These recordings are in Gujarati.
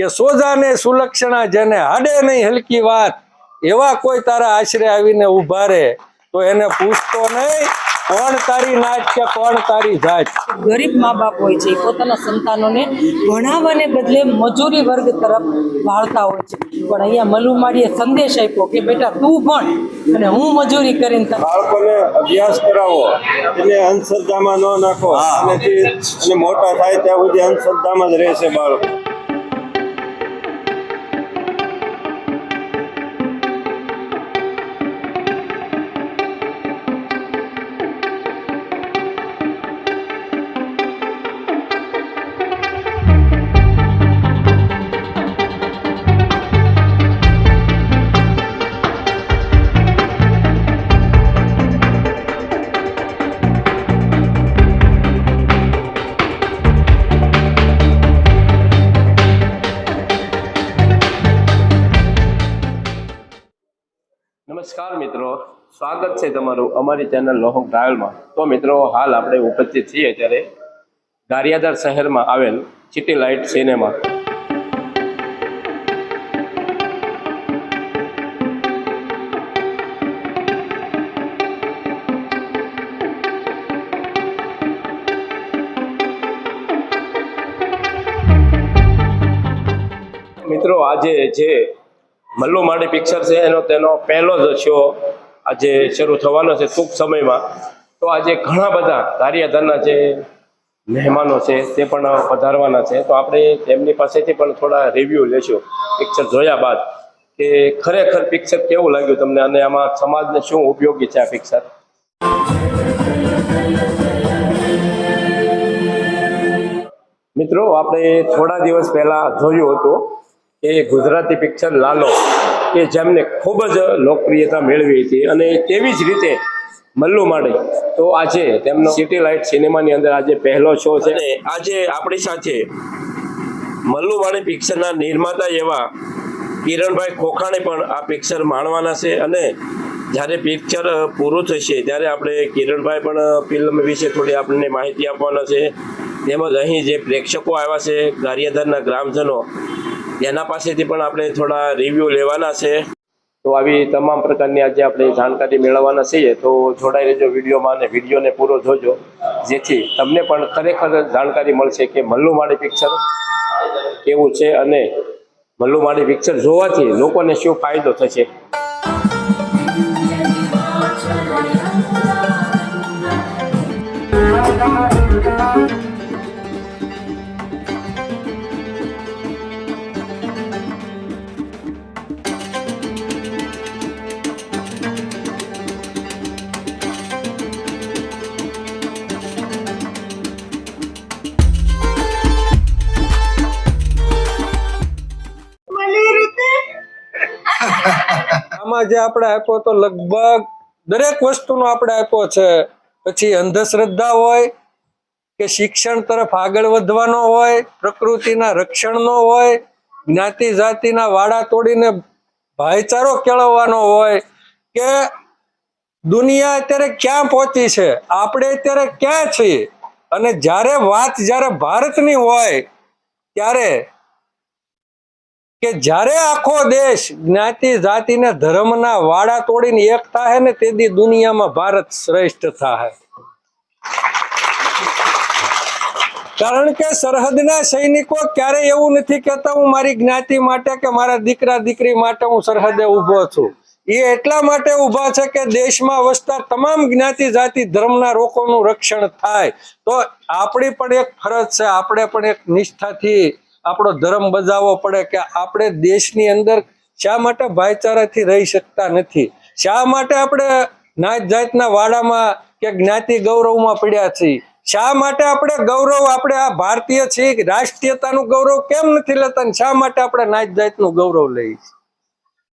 કે સોજાને સુલક્ષણા જેને હાડે નહીં હલકી વાત એવા કોઈ તારા આશરે આવીને ઊભા રહે તો એને પૂછતો નહીં કોણ તારી નાચ કે કોણ તારી જાત? ગરીબ મા બાપ હોય છે એ પોતાના સંતાનોને ભણાવવાને બદલે મજૂરી વર્ગ તરફ વાળતા હોય છે. પણ અહીંયા મલુમાડીએ સંદેશ આપ્યો કે બેટા તું ભણ અને હું મજૂરી કરીને બાળકોને અભ્યાસ કરાવો એને અંધશ્રદ્ધામાં ન નાખો. અને તે- અને મોટા થાય ત્યાં સુધી અંધશ્રદ્ધામાં જ રહેશે બાળકો. નમસ્કાર મિત્રો, સ્વાગત છે તમારું અમારી ચેનલ લોહંગ ટ્રાવેલમાં. તો મિત્રો, હાલ આપણે ઉપસ્થિત છીએ અત્યારે ગારિયાદાર શહેરમાં આવેલ સિટી લાઇટ સિનેમા મિત્રો, આજે જે મલ્લુ માડી પિક્ચર છે, એનો તેનો પહેલો જ શો આજે શરૂ થવાનો છે ટૂંક સમયમાં. તો આજે ઘણા બધા ધારિયાધારના જે મહેમાનો છે, તે પણ પધારવાના છે. તો આપણે તેમની પાસેથી પણ થોડા રિવ્યૂ લેશું. પિક્ચર જોયા બાદ કે ખરેખર પિક્ચર કેવું લાગ્યું તમને અને આમાં સમાજને શું ઉપયોગી છે આ પિક્ચર મિત્રો, આપણે થોડા દિવસ પહેલાં જોયું હતું કે ગુજરાતી પિક્ચર લાલો કે જેમને ખૂબ જ લોકપ્રિયતા મેળવી હતી. અને તેવી જ રીતે મલ્લુ માડી, તો આજે તેમનો સિટી સિનેમાની અંદર આજે પહેલો શો છે. અને આજે આપણી સાથે મલ્લુ માડી પિક્ચરના નિર્માતા એવા કિરણભાઈ ખોખાણે પણ આ પિક્ચર માણવાના છે. અને જ્યારે પિક્ચર પૂરું થશે, ત્યારે આપણે કિરણભાઈ પણ ફિલ્મ વિશે થોડી આપણને માહિતી આપવાના છે. તેમજ અહીં જે પ્રેક્ષકો આવ્યા છે ગારિયાધારના ગ્રામજનો એના પાસેથી પણ આપણે થોડા રિવ્યૂ લેવાના છે. તો આવી તમામ પ્રકારની આજે આપણે જાણકારી મેળવવાના છીએ. તો જોડાઈ રહેજો વિડીયોમાં અને વિડીયોને પૂરો જોજો. જેથી તમને પણ ખરેખર જાણકારી મળશે કે મલ્લુમાળી પિક્ચર કેવું છે અને મલ્લુમાળી પિક્ચર જોવાથી લોકોને શું ફાયદો થશે. આમાં જે આપણે આપ્યો તો લગભગ દરેક વસ્તુનો આપણે આપ્યો છે. પછી અંધશ્રદ્ધા હોય કે શિક્ષણ તરફ આગળ વધવાનો હોય, પ્રકૃતિના રક્ષણનો હોય, જ્ઞાતિ જાતિના વાડા તોડીને ભાઈચારો કેળવવાનો હોય કે દુનિયા અત્યારે ક્યાં પહોંચી છે? આપણે અત્યારે ક્યાં છીએ? અને જ્યારે વાત જ્યારે ભારતની હોય, ત્યારે કે જ્યારે આખો દેશ જ્ઞાતિ, જાતિને, ધર્મના વાડા તોડીને એક થાય ને તેથી દુનિયામાં ભારત શ્રેષ્ઠ થાય કારણ કે સરહદના સૈનિકો ક્યારે એવું નથી કહેતા, હું મારી જ્ઞાતિ માટે કે મારા દીકરા, દીકરી માટે હું સરહદે ઊભો છું. એ એટલા માટે ઊભા છે કે દેશમાં વસતા તમામ જ્ઞાતિ, જાતિ, ધર્મના લોકોનું રક્ષણ થાય. તો આપણી પણ એક ફરજ છે, આપણે પણ એક નિષ્ઠાથી આપણો ધર્મ બજાવવો પડે કે આપણે દેશની અંદર શા માટે ભાઈચારાથી રહી શકતા નથી? શા માટે આપણે નાત જાતના વાડામાં કે જ્ઞાતિ ગૌરવમાં પડ્યા છીએ? શા માટે આપણે ગૌરવ, આપણે આ ભારતીય છીએ રાષ્ટ્રીયતાનું ગૌરવ કેમ નથી લેતા ને શા માટે આપણે નાત જાતનું ગૌરવ લઈએ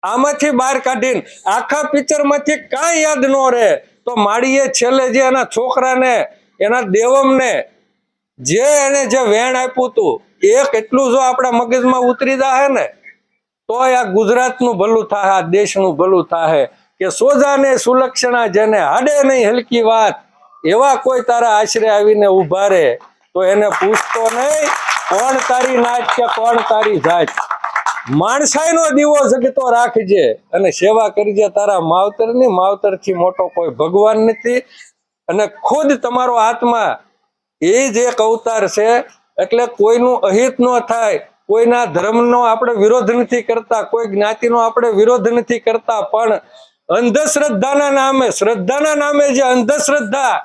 આમાંથી બહાર કાઢીને આખા પિક્ચરમાંથી કાંઈ યાદ ન રહે. તો માળીએ છેલ્લે જે એના છોકરાને, એના દેવમને જે એને જે વેણ આપ્યું હતું એ એટલું જો આપણા મગજમાં ઉતરી જાહે ને, તોય આ ગુજરાતનું ભલું થાય આ દેશનું ભલું થાય કે સોજાને સુલક્ષણા જેને હાડે નહીં હલકી વાત, એવા કોઈ તારા આશરે આવીને ઊભા રહે, તો એને પૂછતો નહીં, કોણ તારી નાચ કે કોણ તારી જાત? માણસાઈનો દીવો જગતો રાખજે અને સેવા કરજે. તારા માવતરની માવતરથી મોટો કોઈ ભગવાન નથી અને ખુદ તમારો આત્મા એ જ એક અવતાર છે, એટલે કોઈનું અહિત ન થાય, કોઈના ધર્મનો આપણે વિરોધ નથી કરતા, કોઈ જ્ઞાતિનો આપણે વિરોધ નથી કરતા, પણ અંધશ્રદ્ધાના નામે, શ્રદ્ધાના નામે જે અંધશ્રદ્ધા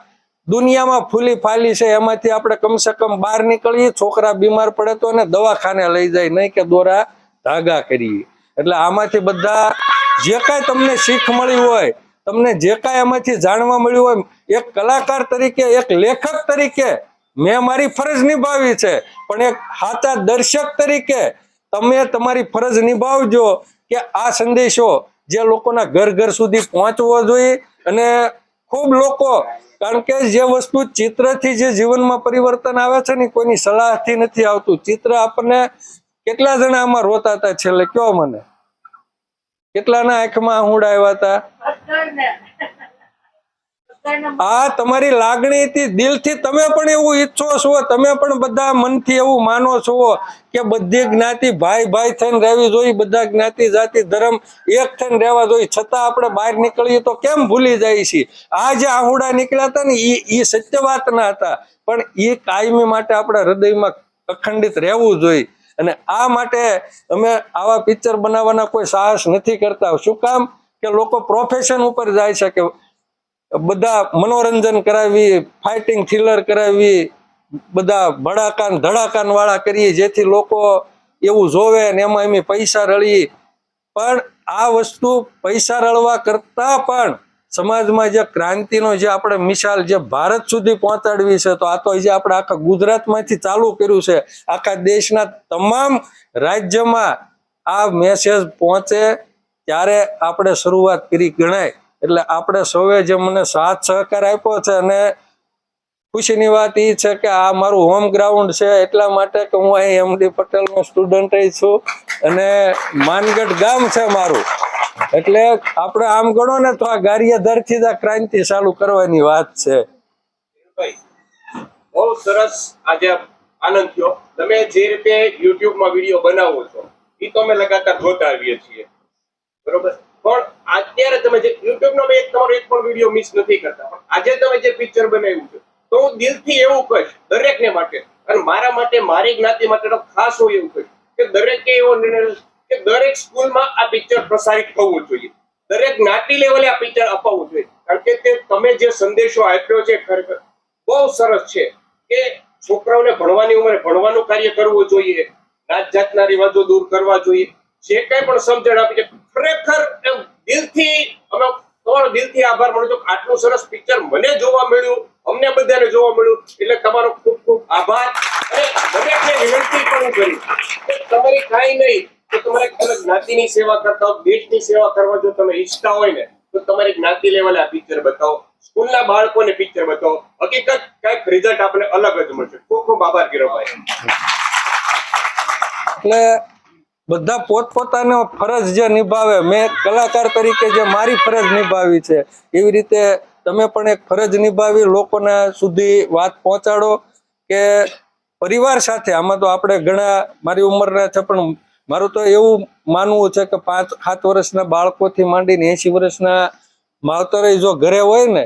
દુનિયામાં ફૂલી ફાલી છે, એમાંથી આપણે કમસે કમ બહાર નીકળીએ, છોકરા બીમાર પડે તો એને દવાખાને લઈ જાય, નહીં કે દોરા ધાગા કરીએ. એટલે આમાંથી બધા જે કાંઈ તમને શીખ મળી હોય તમને જે કાંઈ એમાંથી જાણવા મળ્યું હોય, એક કલાકાર તરીકે, એક લેખક તરીકે મેં મારી ફરજ નિભાવી છે. પણ એક હાચા દર્શક તરીકે તમે તમારી ફરજ નિભાવજો કે આ સંદેશો જે લોકોના ઘર ઘર સુધી પહોંચવો જોઈએ અને ખૂબ લોકો, કારણ કે જે વસ્તુ ચિત્રથી જે જીવનમાં પરિવર્તન આવે છે ને, કોઈની સલાહથી નથી આવતું. ચિત્ર આપણને કેટલા જણા આમાં રોતા હતા છેલ્લે? કયો મને? કેટલાના આંખમાં આહુડા આવ્યા હતા? આ તમારી લાગણીથી દિલથી તમે પણ એવું ઈચ્છો છો તમે પણ બધા મનથી એવું માનો છો કે બધી જ્ઞાતિ ભાઈ ભાઈ થઈને રહેવી જોઈએ બધા જ્ઞાતિ જાતિ ધર્મ એક થઈને રહેવા જોઈએ. છતાં આપણે બહાર નીકળીએ તો કેમ ભૂલી જાય છે આ જે આહુડા નીકળ્યા હતા ને એ એ સત્ય વાતના હતા. પણ એ કાયમી માટે આપણા હૃદયમાં અખંડિત રહેવું જોઈએ. અને આ માટે અમે આવા પિક્ચર બનાવવાના કોઈ સાહસ નથી કરતા. શું કામ? કે લોકો પ્રોફેશન ઉપર જાય છે કે બધા મનોરંજન કરાવી ફાઇટિંગ થ્રિલર કરાવી, બધા ભડાકાન, ધડાકાન વાળા કરીએ, જેથી લોકો એવું જોવે ને એમાં એમ પૈસા રળી. પણ આ વસ્તુ પૈસા રળવા કરતા પણ સમાજમાં જે ક્રાંતિનો જે આપણે મિસાલ જે ભારત સુધી પહોંચાડવી છે, તો આ તો જે આપણે આખા ગુજરાતમાંથી ચાલુ કર્યું છે, આખા દેશના તમામ રાજ્યમાં આ મેસેજ પહોંચે ત્યારે આપણે શરૂઆત કરી ગણાય. એટલે આપણે સૌએ જે મને સાથ સહકાર આપ્યો છે અને ખુશીની વાત એ છે કે આ મારું હોમ ગ્રાઉન્ડ છે, એટલા માટે કે હું અહીં એમડી પટેલનો સ્ટુડન્ટ છું અને માનગઢ ગામ છે મારું. એટલે આપણે આમ ગણો ને તો આ ગારિયાધારથી જ આ ક્રાંતિ ચાલુ કરવાની વાત છે. બહુ સરસ આજે આનંદ થયો. તમે જે રીતે યુટ્યુબમાં વીડિયો બનાવો છો એ તો અમે લગાતાર જોતા આવીએ છીએ. બરોબર? પણ અત્યારે તમે જે યુટ્યુબનો મેં તમારો એક પણ વીડિયો મિસ નથી કરતા, પણ આજે તમે જે પિક્ચર બનાવ્યું છે, તો હું દિલથી એવું કહીશ, દરેકને માટે, અને મારા માટે, મારી જ્ઞાતિ માટે તો ખાસ હું એવું કહીશ કે દરેકે એવો નિર્ણય કે દરેક સ્કૂલમાં આ પિક્ચર પ્રસારિત થવું જોઈએ. દરેક જ્ઞાતિ લેવલે આ પિક્ચર અપાવવું જોઈએ. કારણ કે તે તમે જે સંદેશો આપ્યો છે ખરેખર બહુ સરસ છે કે છોકરાઓને ભણવાની ઉંમરે ભણવાનું કાર્ય કરવું જોઈએ જાત જાતના રિવાજો દૂર કરવા જોઈએ. જે કઈ પણ સમજણ આપી છે, ખરેખર એમ દિલથી, અમે તમારો દિલથી આભાર માનું છું આટલું સરસ પિક્ચર મને જોવા મળ્યું, અમને બધાને જોવા મળ્યું, એટલે તમારો ખૂબ ખૂબ આભાર. અને દરેકને વિનંતી પણ કરી તમારી કાંઈ નહીં તો તમારે જ્ઞાતિની સેવા કરતા હો દેશની સેવા કરવા જો તમે ઈચ્છતા હોય ને, તો તમારી જ્ઞાતિ લેવલે આ પિક્ચર બતાવો. સ્કૂલના બાળકોને પિક્ચર બતાવો. હકીકત કંઈક રિઝલ્ટ આપણે અલગ જ મળશે. ખૂબ ખૂબ આભાર કિરણભાઈ. એટલે બધા પોતપોતાનો ફરજ જે નિભાવે, મેં કલાકાર તરીકે જે મારી ફરજ નિભાવી છે, એવી રીતે તમે પણ એક ફરજ નિભાવી, લોકોના સુધી વાત પહોંચાડો કે પરિવાર સાથે, આમાં તો આપણે ઘણા, મારી ઉંમરના છે, પણ મારું તો એવું માનવું છે કે પાંચ, સાત વર્ષના બાળકોથી માંડીને એંશી વર્ષના માવતરે જો ઘરે હોય ને,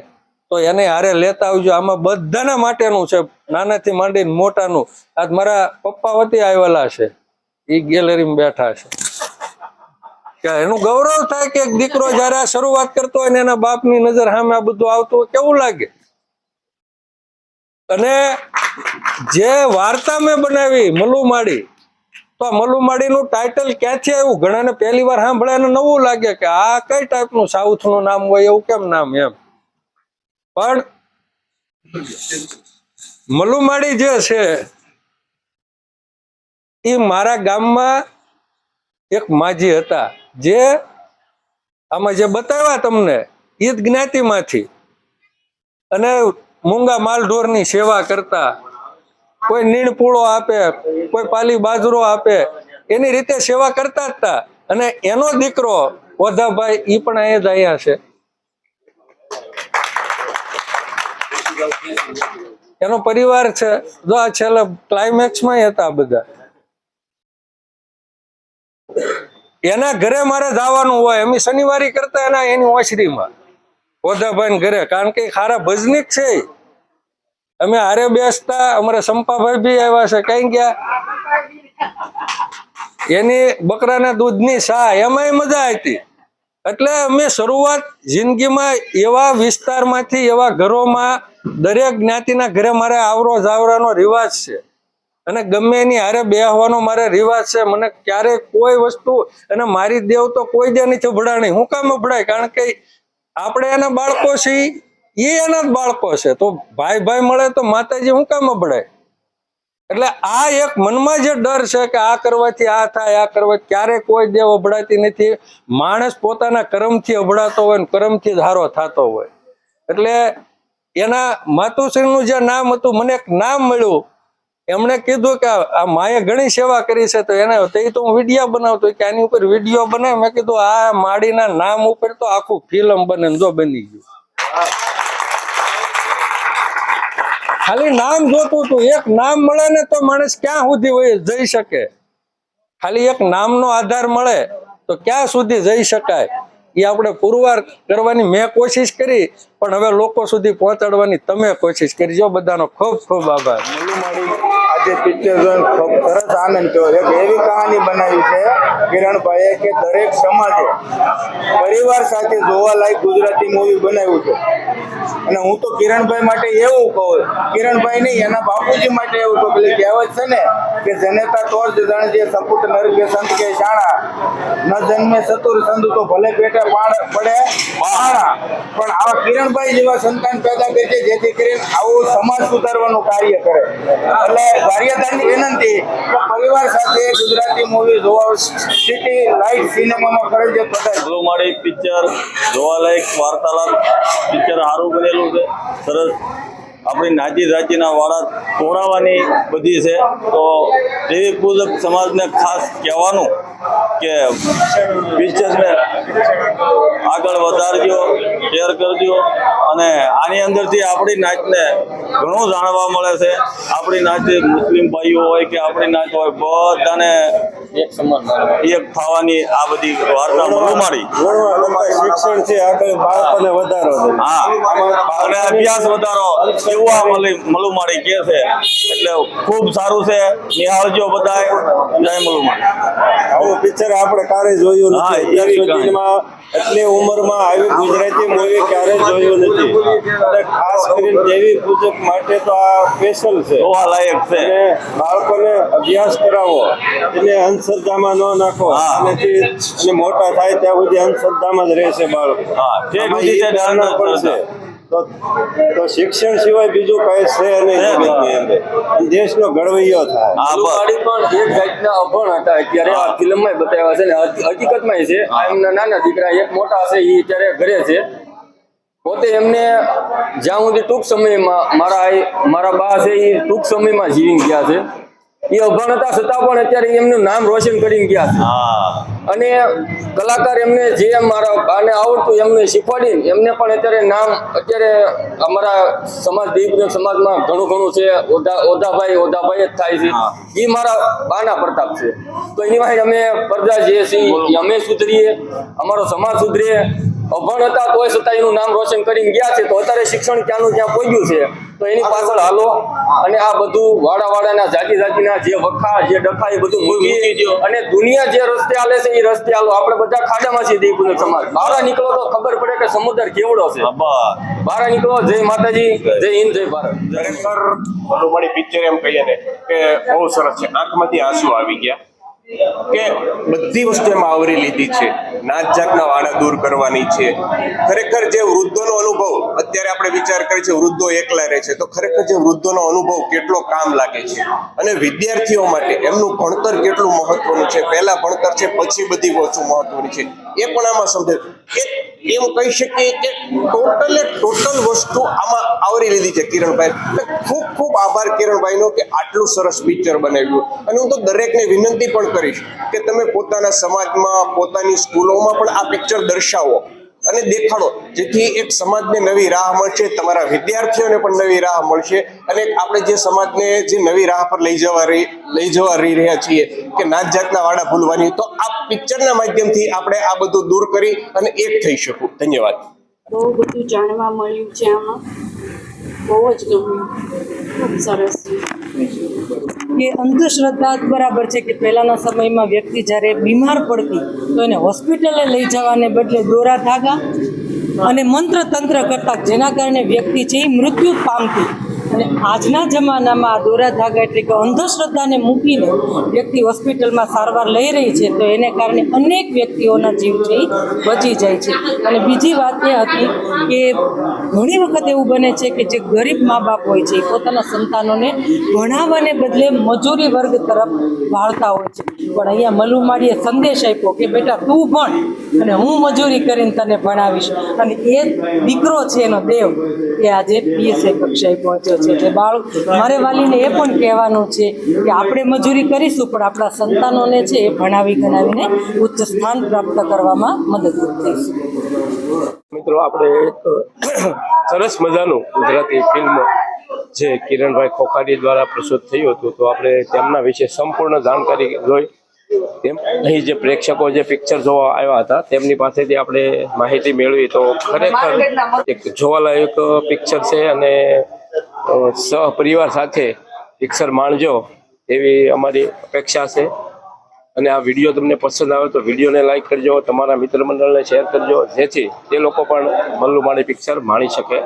તો એને હારે લેતા આવજો. આમાં બધાના માટેનું છે. નાનાથી માંડીને મોટાનું. આજ મારા પપ્પા વતી આવેલા છે. એ ગેલેરીમાં બેઠા છે. કે એનું ગૌરવ થાય કે દીકરો જયારે આ શરૂઆત કરતો હોય ને એના બાપની નજર સામે આ બધું આવતું હોય, કેવું લાગે? અને જે વાર્તા મેં બનાવી મલુમાડી તો આ મલુમાડીનું ટાઇટલ ક્યાંથી આવ્યું ઘણાને પહેલી વાર સાંભળે એને નવું લાગે કે આ કઈ ટાઈપનું સાઉથનું નામ હોય, એવું કેમ નામ એમ? પણ મલુમાડી જે છે, એ મારા ગામમાં એક માજી હતા, જે આમાં જે બતાવ્યા તમને એ જ જ્ઞાતિમાંથી અને મૂંગા માલઢોરની સેવા કરતા કોઈ નીણપૂળો આપે, કોઈ પાલી બાજરો આપે, એની રીતે સેવા કરતા હતા અને એનો દીકરો ઓધાભાઈ ઈ પણ અહીંયા જ અહીંયા છે. એનો પરિવાર છે. જો આ છેલ્લે ક્લાઇમેક્સમાં હતા બધા. એના ઘરે મારે જવાનું હોય. એમ શનિવારી કરતા એના એની ઓછરીમાં ઓધાભાઈ ઘરે. કારણ કે ખારા ભજનીક છે. અમે હારે બેસતા, અમારા સંપાભાઈ બી આવ્યા છે, કઈ ગયા? એની બકરાના દૂધની સા, એમાંય મજા હતી એટલે અમે શરૂઆત જિંદગીમાં એવા વિસ્તારમાંથી, એવા ઘરોમાં દરેક જ્ઞાતિના ઘરે મારે આવરો જાવરાનો રિવાજ છે. અને ગમે એની હારે બેહવાનો મારે રિવાજ છે, મને ક્યારેય કોઈ વસ્તુ, અને મારી દેવ તો કોઈ દે નથી, ભડાણી. હું કામ ભડાય કારણ કે આપણે એના બાળકો છીએ એ એના બાળકો છે. તો ભાઈ ભાઈ મળે તો માતાજી હું કામ અબડે એટલે આ એક મનમાં જે ડર છે કે આ કરવાથી આ થાય, આ કરવાથી ક્યારે કોઈ દેવ અભડાતી નથી. માણસ પોતાના કર્મથી અભડાતો હોય ને કર્મથી જ થતો હોય. એટલે એના માતુશ્રીનું જે નામ હતું, મને એક નામ મળ્યું. એમણે કીધું કે આ માએ ઘણી સેવા કરી છે, તો એને તે તો હું વીડિયો બનાવતો કે આની ઉપર વીડિયો બનાવી. મેં કીધું, આ માડીના નામ ઉપર તો આખું ફિલ્મ બને જો બની ગયું. ખાલી નામ જોતું હતું. એક નામ મળે ને તો માણસ ક્યાં સુધી હોય જઈ શકે? ખાલી એક નામનો આધાર મળે તો ક્યાં સુધી જઈ શકાય? એ આપણે પુરવાર કરવાની મેં કોશિશ કરી, પણ હવે લોકો સુધી પહોંચાડવાની તમે કોશિશ કરી. જો બધાનો ખૂબ ખૂબ આભાર. આજે પિક્ચર સરસ આનંદ થયો. એક એવી કહાની બનાવી છે કિરણભાઈએ કે દરેક સમાજે પરિવાર સાથે જોવાલાયક ગુજરાતી મૂવી બનાવ્યું છે. અને હું તો કિરણભાઈ માટે એવું કહું કિરણભાઈ નહીં, એના બાપુજી માટે એવું તો પેલી કહેવત છે ને કે જનેતા તોર જ જાણજે સપૂત સંત કે શાણા. ન જન્મે સતુર સંત તો ભલે પેટે પાડ પડે પાણા. પણ આવા કિરણભાઈ જેવા સંતાન પેદા કરે છે, જેથી કરીને આવું સમાજ સુધારવાનું કાર્ય કરે. એટલે કાર્યદારની વિનંતી કે પરિવાર સાથે ગુજરાતી મૂવી જોવા સિટી લાઈટ સિનેમામાં ફરજિયાત બ્લુ માળી પિક્ચર જોવાલાયક વાર્તાલાપ. પિક્ચર સારું બનેલું છે. સરસ. આપણી નાજી જાતિના વાળા તોડાવવાની બધી છે. તો દેવી પૂજક સમાજને ખાસ કહેવાનું કે પિક્ચરને આગળ વધારજો, શેર કરજો અને આની અંદરથી આપણી નાચને ઘણું જાણવા મળે છે. આપણી નાચ મુસ્લિમ ભાઈઓ હોય કે આપણી નાચ હોય, બધાને એક થવાની આ બધી વાર્તા મળુમારી શિક્ષણ છે આગળ બાળકોને વધારો હા. અને અભ્યાસ વધારો એવું આ મલી મલુમાડી કે છે. એટલે ખૂબ સારું છે. નિહાળજો બધા જય મલુમાડી આવું પિક્ચર આપણે કારે જોયું નથી. એટલી ઉંમરમાં આવી ગુજરાતી મૂવી ક્યારે જોયું નથી. અને ખાસ કરીને દેવી પૂજક માટે તો આ સ્પેશિયલ છે. જોવા લાયક છે. અને બાળકોને અભ્યાસ કરાવો. એને અંધશ્રદ્ધામાં ન નાખો. હા. આનાથી અને મોટા થાય ત્યાં સુધી અંધશ્રદ્ધામાં જ રહેશે બાળકો. હા, આમાં સુધી છે. તો તો શિક્ષણ સિવાય બીજું કઈ છે નહીં દેશનો ઘડવૈયો થાય. હા પણ એક જાતના અભણ હતા. અત્યારે આ ફિલ્મમાં બતાવ્યા છે ને હકી- હકીકતમાં છે. એમના નાના દીકરા એક મોટા છે એ અત્યારે ઘરે છે. પોતે એમને જ્યાં સુધી ટૂંક સમયમાં મારા મારા બા છે એ ટૂંક સમયમાં જીવી ગયા છે. એ અભણ હતા છતાં પણ અત્યારે એમનું નામ રોશન કરીને ગયા છે. અને કલાકાર એમને જે મારા બાને આવડતું એમને શીખવાડીને એમને પણ અત્યારે નામ અત્યારે અમારા સમાજ દેવપૂજક સમાજમાં ઘણું ઘણું છે. ઓધા ઓધાભાઈ ઓધાભાઈ જ થાય છે. એ મારા બાના પ્રતાપ છે. તો એની વાહે અમે પડદા જે છીએ અમે સુધરીએ અમારો સમાજ સુધરીએ. અભણ હતા તોય છતાં એનું નામ રોશન કરીને ગયા છે. તો અત્યારે શિક્ષણ ક્યાંનું ક્યાં પહોંચ્યું છે? તો એની પાછળ હાલો. અને આ બધું વાડા વાડાના જાતિ જાતિના જે વખા જે ડખા એ બધું મૂકી અને દુનિયા જે રસ્તે હાલે છે એ રસ્તે હાલો. આપણે બધા ખાડામાં છીએ દેવપૂજક સમાજ. બહાર નીકળો તો ખબર પડે કે સમુદ્ર કેવડો છે. બહાર નીકળો. જય માતાજી. જય હિન્દ જય ભારત. ખરેખર પિક્ચર એમ કહીએ ને કે બહુ સરસ છે. આંખમાંથી આંસુ આવી ગયા. કે બધી વસ્તુ એમાં આવરી લીધી છે. નાત જાતના વાડા દૂર કરવાની છે. ખરેખર જે વૃદ્ધોનો અનુભવ, અત્યારે આપણે વિચાર કરીએ છીએ વૃદ્ધો એકલા રહે છે, તો ખરેખર જે વૃદ્ધોનો અનુભવ કેટલો કામ લાગે છે? અને વિદ્યાર્થીઓ માટે એમનું ભણતર કેટલું મહત્વનું છે? પહેલા ભણતર છે, પછી બધી વસ્તુ મહત્વની છે. એ પણ આમાં સમજે કે એમ કહી શકીએ કે ટોટલે ટોટલ વસ્તુ આમાં આવરી લીધી છે કિરણભાઈ. ખૂબ ખૂબ આભાર કિરણભાઈનો કે આટલું સરસ પિક્ચર બનાવ્યું. અને હું તો દરેકને વિનંતી પણ કરીશ કે તમે પોતાના સમાજમાં, પોતાની સ્કૂલોમાં પણ આ પિક્ચર દર્શાવો. અને દેખાડો. જેથી એક સમાજને નવી રાહ મળશે, તમારા વિદ્યાર્થીઓને પણ નવી રાહ મળશે અને આપણે જે સમાજને જે નવી રાહ પર લઈ જવા રહી લઈ જવા રહી રહ્યા છીએ કે નાત જાતના વાડા ભૂલવાની, તો આ પિક્ચરના માધ્યમથી આપણે આ બધું દૂર કરી અને એક થઈ શકું. ધન્યવાદ. બહુ બધું જાણવા મળ્યું છે આમાં. બહુ જ ગમ્યું ખૂબ સરસ. એ અંધશ્રદ્ધા બરાબર છે કે પહેલાંના સમયમાં વ્યક્તિ જ્યારે બીમાર પડતી, તો એને હોસ્પિટલે લઈ જવાને બદલે દોરા ધાગા અને મંત્ર તંત્ર કરતા, જેના કારણે વ્યક્તિ છે એ મૃત્યુ પામતી. અને આજના જમાનામાં દોરા ધાગા એટલે કે અંધશ્રદ્ધાને મૂકીને વ્યક્તિ હોસ્પિટલમાં સારવાર લઈ રહી છે, તો એને કારણે અનેક વ્યક્તિઓના જીવ છે બચી જાય છે. અને બીજી વાત એ હતી કે ઘણી વખત એવું બને છે કે જે ગરીબ મા બાપ હોય છે પોતાના સંતાનોને ભણાવવાને બદલે મજૂરી વર્ગ તરફ વાળતા હોય છે. પણ અહીંયા મલુમાડીએ સંદેશ આપ્યો કે, બેટા, તું ભણ અને હું મજૂરી કરીને તને ભણાવીશ. અને એ દીકરો છે એનો દેવ, એ આજે પીએસઆઈ કક્ષાએ પહોંચ્યો છે. એટલે બાળક મારે વાલીને એ પણ કહેવાનું છે કે આપણે મજૂરી કરીશું પણ આપણા સંતાનોને છે એ ભણાવી ગણાવીને ઉચ્ચ સ્થાન પ્રાપ્ત કરવામાં મદદરૂપ થઈશું મિત્રો આપણે એક સરસ મજાનું ગુજરાતી ફિલ્મ જે કિરણભાઈ ખોખારી દ્વારા પ્રસ્તુત થયું હતું તો આપણે તેમના વિશે સંપૂર્ણ જાણકારી જોઈ. તેમ અહીં જે પ્રેક્ષકો જે પિક્ચર જોવા આવ્યા હતા તેમની પાસેથી આપણે માહિતી મેળવી. તો ખરેખર એક જોવાલાયક પિક્ચર છે અને સહપરિવાર સાથે પિક્ચર માણજો એવી અમારી અપેક્ષા છે. અને આ વીડિયો તમને પસંદ આવે તો વિડીયોને લાઇક કરજો, તમારા મિત્ર મંડળને શેર કરજો, જેથી તે લોકો પણ મલ્લુ માળી પિક્ચર માણી શકે.